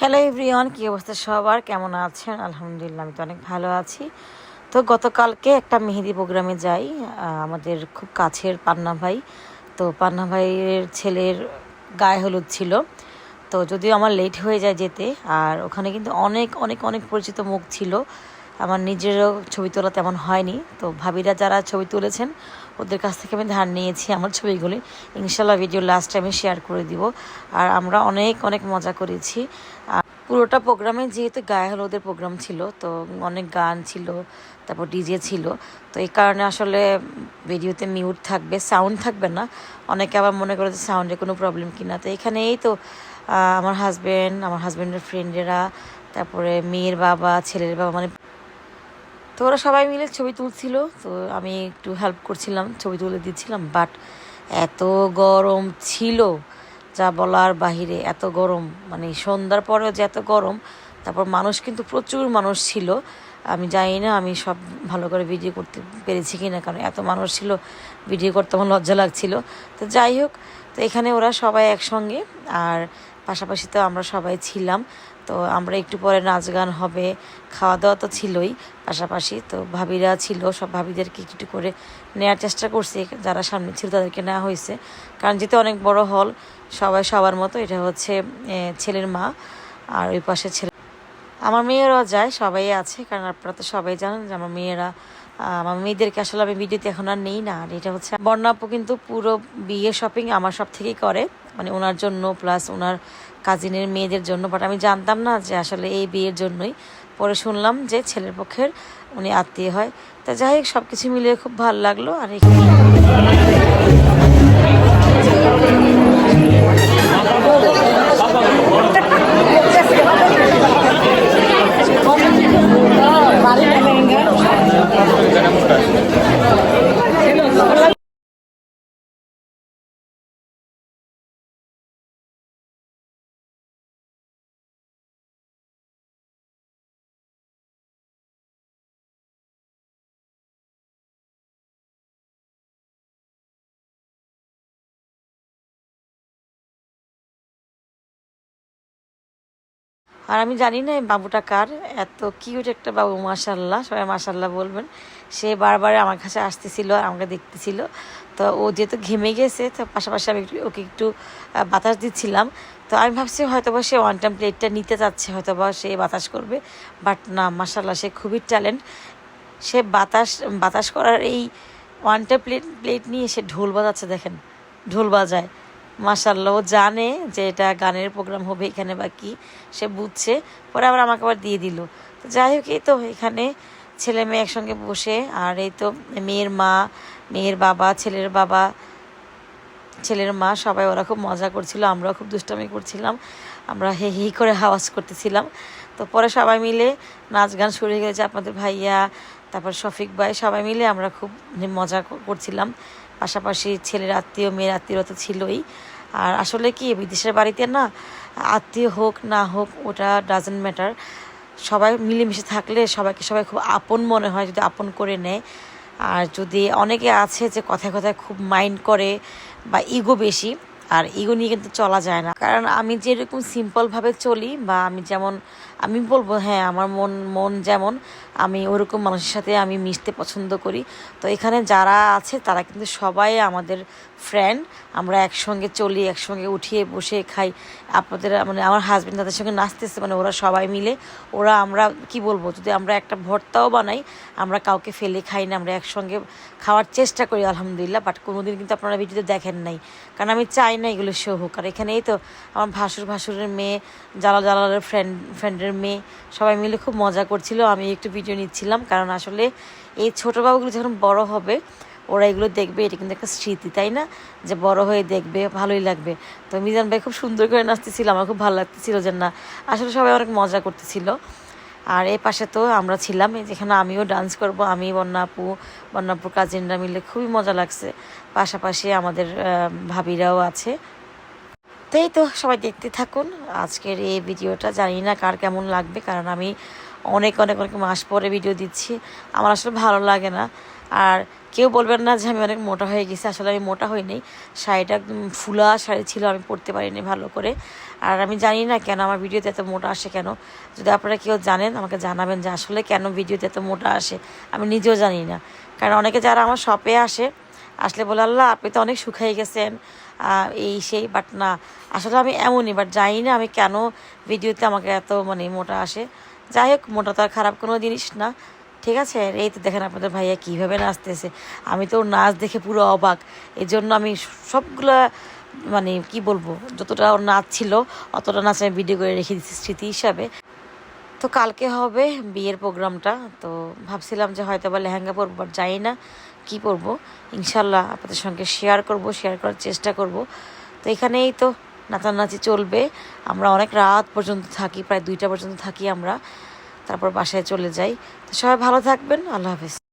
Hello everyone কী অবস্থা সবার? কেমন আছেন? আলহামদুলিল্লাহ, আমি তো অনেক ভালো আছি। তো গতকালকে একটা মেহেদি প্রোগ্রামে যাই। আমাদের খুব কাছের পান্না ভাই। তো পান্না ভাইয়ের ছেলের গায়ে হলুদ ছিল। তো যদিও আমার লেট হয়ে যায় যেতে, আর ওখানে কিন্তু অনেক অনেক অনেক পরিচিত মুখ ছিল। আমার নিজেরও ছবি তোলা তেমন হয়নি। তো ভাবিরা যারা ছবি তুলেছেন, ওদের কাছ থেকে আমি ধার নিয়েছি আমার ছবিগুলি। ইনশাল্লাহ ভিডিও লাস্ট টাইমে শেয়ার করে দিব। আর আমরা অনেক অনেক মজা করেছি। আর পুরোটা প্রোগ্রামে যেহেতু গায়ে হলুদের প্রোগ্রাম ছিল, তো অনেক গান ছিল, তারপর ডিজে ছিল। তো এই কারণে আসলে ভিডিওতে মিউট থাকবে সাউন্ড থাকবে না। অনেকে আবার মনে করে যে সাউন্ডে কোনো প্রবলেম কিনা। তো এখানে এই তো আমার হাজব্যান্ড আমার হাজব্যান্ডের ফ্রেন্ডেরা তারপরে মেয়ের বাবা, ছেলের বাবা মানে তো ওরা সবাই মিলে ছবি তুলছিল, তো আমি একটু হেল্প করছিলাম, ছবি তুলে দিচ্ছিলাম বাট এত গরম ছিল, যা বলার বাহিরে এত গরম মানে সন্ধ্যার পরেও যে এত গরম, তারপর মানুষ কিন্তু প্রচুর মানুষ ছিল, আমি জানি না, আমি সব ভালো করে ভিডিও করতে পেরেছি কি না কারণ এত মানুষ ছিল ভিডিও করতে আমার লজ্জা লাগছিল, তো যাই হোক, তো এখানে ওরা সবাই একসঙ্গে, আর পাশাপাশি তো আমরা সবাই ছিলাম তো আমরা একটু পরে নাচ গান হবে খাওয়া দাওয়া তো ছিলই পাশাপাশি, তো ভাবিরা ছিল, সব ভাবিদেরকে একটু করে নেওয়ার চেষ্টা করছি, যারা সামনে ছিল তাদেরকে নেওয়া হয়েছে। কারণ যেহেতু অনেক বড় হল, সবাই সবার মতো, এটা হচ্ছে ছেলের মা আর ওই পাশে ছেলে। আমার মেয়েরাও যায়, সবাই আছে, কারণ আপনারা তো সবাই জানেন যে আমার মেয়েরা আমার মেয়েদেরকে আসলে আমি ভিডিওতে এখন আর নেই না। আর এটা হচ্ছে বর্ণাপু কিন্তু পুরো বিয়ে শপিং আমার সব থেকেই করে। মানে ওনার জন্য প্লাস ওনার কাজিনের মেয়েদের জন্য। বাট আমি জানতাম না যে আসলে এই বিয়ের জন্যই। পরে শুনলাম যে ছেলের পক্ষের উনি আত্মীয় হয়। তা যাই হোক সব কিছু মিলিয়ে খুব ভালো লাগল। আর এখানে আর আমি জানি না এই বাবুটা কার। এত কিউট একটা বাবু মাশাল্লাহ সবাই মাশাল্লাহ বলবেন। সে বারবার আমার কাছে আসতেছিল আর আমাকে দেখতেছিল। তো ও যেহেতু ঘেমে গেছে, তো পাশাপাশি আমি একটু- ওকে একটু বাতাস দিচ্ছিলাম। তো আমি ভাবছি হয়তো বা সে ওয়ান টাইম প্লেটটা নিতে চাচ্ছে হয়তো বা সে বাতাস করবে। বাট না মাশাল্লাহ সে খুবই ট্যালেন্ট সে বাতাস বাতাস করার এই ওয়ানটা প্লেট প্লেট নিয়ে সে ঢোল বাজাচ্ছে, দেখেন। ঢোল বাজায়। মাসাল্লাহ জানে যে এটা গানের প্রোগ্রাম হবে এখানে বা কি, সে বুঝছে। পরে আবার আমাকে আবার দিয়ে দিল। তো যাই হোক, এই তো এখানে ছেলে মেয়ে একসঙ্গে বসে, আর এই তো মেয়ের মা, মেয়ের বাবা, ছেলের বাবা, ছেলের মা, সবাই ওরা খুব মজা করছিল, আমরাও খুব দুষ্টামি করছিলাম, আমরা হে হি করে হাওয়াজ করতেছিলাম। তো পরে সবাই মিলে নাচ গান শুরু হয়ে গেছে, আপনাদের ভাইয়া, তারপর শফিক ভাই, সবাই মিলে আমরা খুব মজা করছিলাম। পাশাপাশি ছেলের আত্মীয়, মেয়ের আত্মীয়রা তো ছিলই। আর আসলে কি, বিদেশের বাড়িতে না, আত্মীয় হোক, না হোক, ওটা ডাজেন্ট ম্যাটার সবাই মিলেমিশে থাকলে সবাইকে সবাই খুব আপন মনে হয়, যদি আপন করে নেয়। আর যদি অনেকে আছে যে কথায় কথায় খুব মাইন্ড করে বা ইগো বেশি, আর ইগো নিয়ে কিন্তু চলা যায় না। কারণ আমি যেরকম সিম্পলভাবে চলি বা আমি যেমন আমি বলব হ্যাঁ আমার মন মন যেমন, আমি ওরকম মানুষের সাথে আমি মিশতে পছন্দ করি। তো এখানে যারা আছে, তারা কিন্তু সবাই আমাদের ফ্রেন্ড আমরা একসঙ্গে চলি, একসঙ্গে উঠিয়ে বসে খাই। আপনাদের মানে আমার হাজব্যান্ড তাদের সঙ্গে নাচতেছে মানে ওরা সবাই মিলে। ওরা আমরা, কি বলব, যদি আমরা একটা ভর্তাও বানাই, আমরা কাউকে ফেলে খাই না, আমরা একসঙ্গে খাওয়ার চেষ্টা করি, আলহামদুলিল্লাহ। বাট কোনোদিন কিন্তু আপনারা ভিডিওতে দেখেন নাই। কারণ আমি চাই না এগুলো শো হোক। আর এখানেই তো আমার ভাসুর ভাসুরের মেয়ে জালাল জালালের ফ্রেন্ড ফ্রেন্ডের মেয়ে, সবাই মিলে খুব মজা করছিল। আমি একটু ভিডিও নিচ্ছিলাম, কারণ আসলে এই ছোটো বাবুগুলো যখন বড় হবে, ওরা এগুলো দেখবে, এটা কিন্তু একটা স্মৃতি, তাই না? যে বড় হয়ে দেখবে, ভালোই লাগবে। তো মিজান ভাই খুব সুন্দর করে নাচতেছিল, আমার খুব ভালো লাগতেছিল যে না, আসলে সবাই অনেক মজা করতেছিল। আর এই পাশে তো আমরা ছিলাম যেখানে আমিও ডান্স করব, আমি বন্যাপু বন্যাপুর কাজিনরা মিলে খুবই মজা লাগছে। পাশাপাশি আমাদের ভাবিরাও আছে। তো এই তো সবাই দেখতে থাকুন। আজকের এই ভিডিওটা জানি না কার কেমন লাগবে, কারণ আমি অনেক অনেক অনেক মাস পরে ভিডিও দিচ্ছি। আমার আসলে ভালো লাগে না। আর কেউ বলবেন না যে আমি অনেক মোটা হয়ে গেছি, আসলে আমি মোটা হইনি শাড়িটা একদম ফুলা শাড়ি ছিল, আমি পরতে পারিনি ভালো করে। আর আমি জানি না কেন আমার ভিডিওতে এত মোটা আসে কেন। যদি আপনারা কেউ জানেন, আমাকে জানাবেন যে আসলে কেন ভিডিওতে এত মোটা আসে। আমি নিজেও জানি না। কারণ অনেকে যারা আমার শপে আসে আসলে বলে, আল্লাহ, আপনি তো অনেক শুকাই গেছেন। এই সেই বাট না, আসলে আমি এমনই বাট জানি না আমি কেন ভিডিওতে আমাকে এত মানে মোটা আসে। যাই হোক, মোটা তো আর খারাপ কোনো জিনিস না। ঠিক আছে? এই তো দেখেন আপনাদের ভাইয়া কীভাবে নাচতেছে। আমি তো নাচ দেখে পুরো অবাক। এই জন্য আমি সবগুলা মানে কি বলব, যতটা ওর নাচ ছিল, অতটা নাচ আমি ভিডিও করে রেখে দিচ্ছি স্মৃতি হিসাবে। তো কালকে হবে বিয়ের প্রোগ্রামটা তো ভাবছিলাম যে হয়তো বা লেহেঙ্গা পরবো বাট জানি না। কী করব ইনশাল্লাহ আপনাদের সঙ্গে শেয়ার করব শেয়ার করার চেষ্টা করব। তো এখানেই তো নাচানাচি চলবে। আমরা অনেক রাত পর্যন্ত থাকি, প্রায় দুইটা পর্যন্ত থাকি আমরা। তারপর বাসায় চলে যাই। তো সবাই ভালো থাকবেন। আল্লাহ হাফেজ।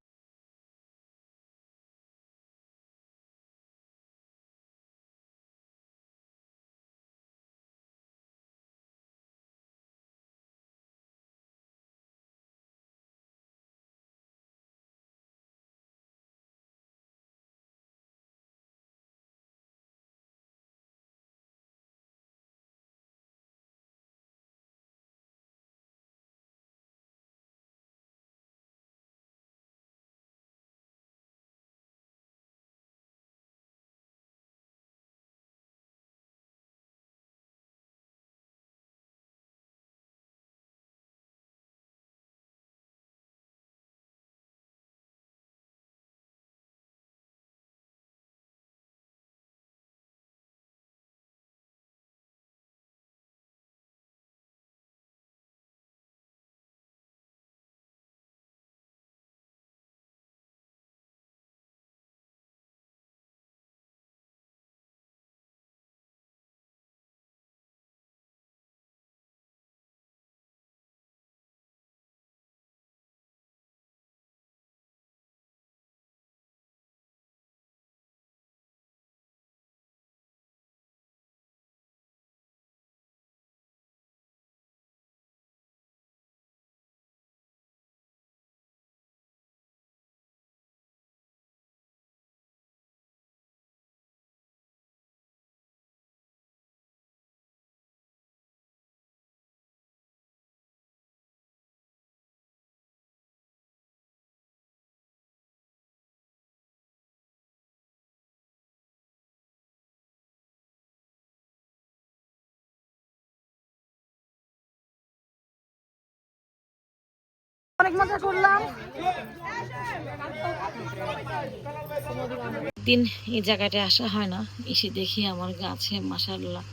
দিন এই জায়গাটায় আসা হয় না। এসে দেখি আমার গাছে মাসাল্লাহ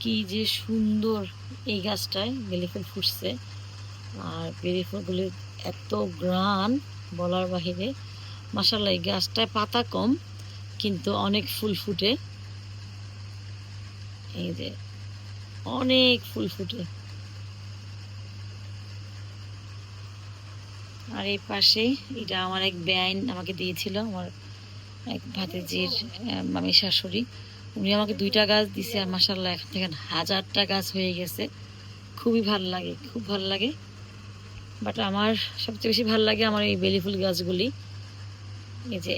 কি যে সুন্দর এই গাছটায় বেলি ফুল ফুটছে। আর বেলি ফুলগুলি এত গ্রান বলার বাহিরে। মাসাল্লাহ এই গাছটায় পাতা কম, কিন্তু অনেক ফুল ফুটে। এই যে, অনেক ফুল ফুটে। আর এই পাশে এটা আমার এক বেআইন আমাকে দিয়েছিল, আমার এক ভাতিজির মামি শাশুড়ি। উনি আমাকে দুইটা গাছ দিছে আর মাসাল্লাহ এখন থেকে হাজারটা গাছ হয়ে গেছে। খুবই ভালো লাগে, খুব ভালো লাগে। বাট আমার সবচেয়ে বেশি ভালো লাগে আমার এই বেলি ফুল গাছগুলি। এই যে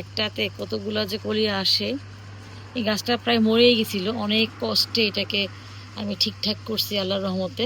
একটাতে কতগুলো যে কলি আসে, এই গাছটা প্রায় মরেই গেছিল। অনেক কষ্টে এটাকে আমি ঠিকঠাক করছি আল্লাহর রহমতে।